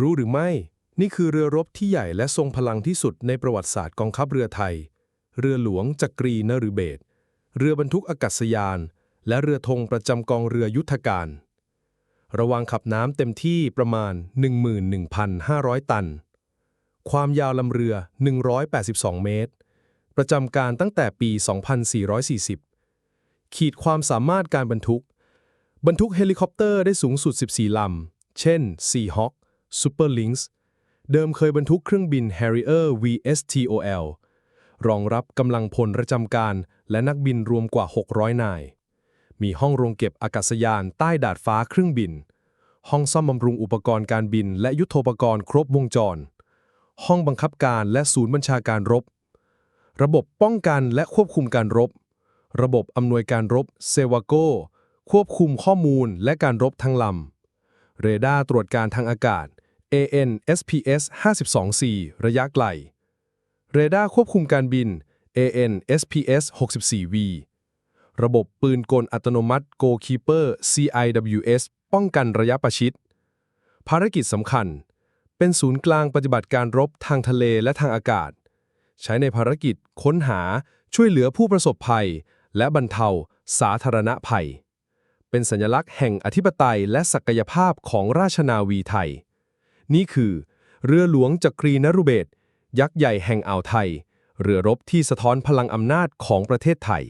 รู้หรือไม่ นี่คือเรือรบที่ใหญ่และทรงพลังที่สุดในประวัติศาสตร์กองทัพเรือไทย เรือหลวงจักรีนฤเบศเรือบรรทุกอากาศยาน และเรือธงประจำกองเรือยุทธการ ระวางขับน้ำเต็มที่ประมาณ 11,500 ตัน ความยาวลำเรือ 182 เมตร ประจำการตั้งแต่ปี 2440 ขีดความสามารถการบรรทุก บรรทุกเฮลิคอปเตอร์ได้สูงสุด 14 ลำ เช่น Seahawk Super Lynx เดิมเคยบรรทุกเครื่องบิน Harrier VSTOL รองรับกำลังพลประจำการ และนักบินรวมกว่า 600 นาย มีห้องโรงเก็บอากาศยานใต้ดาดฟ้าเครื่องบิน ห้องซ่อมบำรุงอุปกรณ์การบิน และยุทโธปกรณ์ครบวงจร ห้องบังคับการและศูนย์บัญชาการรบ ระบบป้องกันและควบคุมการรบ ระบบอำนวยการรบเซวาโกควบคุมข้อมูลและการรบทั้งลำ เรดาร์ตรวจการทางอากาศ AN-SPS 52C ระยะไกล เรดาร์ควบคุมการบิน AN-SPS 64V ระบบปืนกลอัตโนมัติ GoKeeper CIWS ป้องกันระยะประชิด ภารกิจสำคัญ เป็นศูนย์กลางปฏิบัติการรบทางทะเลและทางอากาศ ใช้ในภารกิจค้นหาช่วยเหลือผู้ประสบภัย และบรรเทาสาธารณภัย เป็นสัญลักษณ์แห่งอธิปไตยและศักยภาพของราชนาวีไทย นี่คือ เรือหลวงจักรีนรุเบศยักษ์ใหญ่แห่งอ่าวไทย เรือรบที่สะท้อนพลังอำนาจของประเทศไทย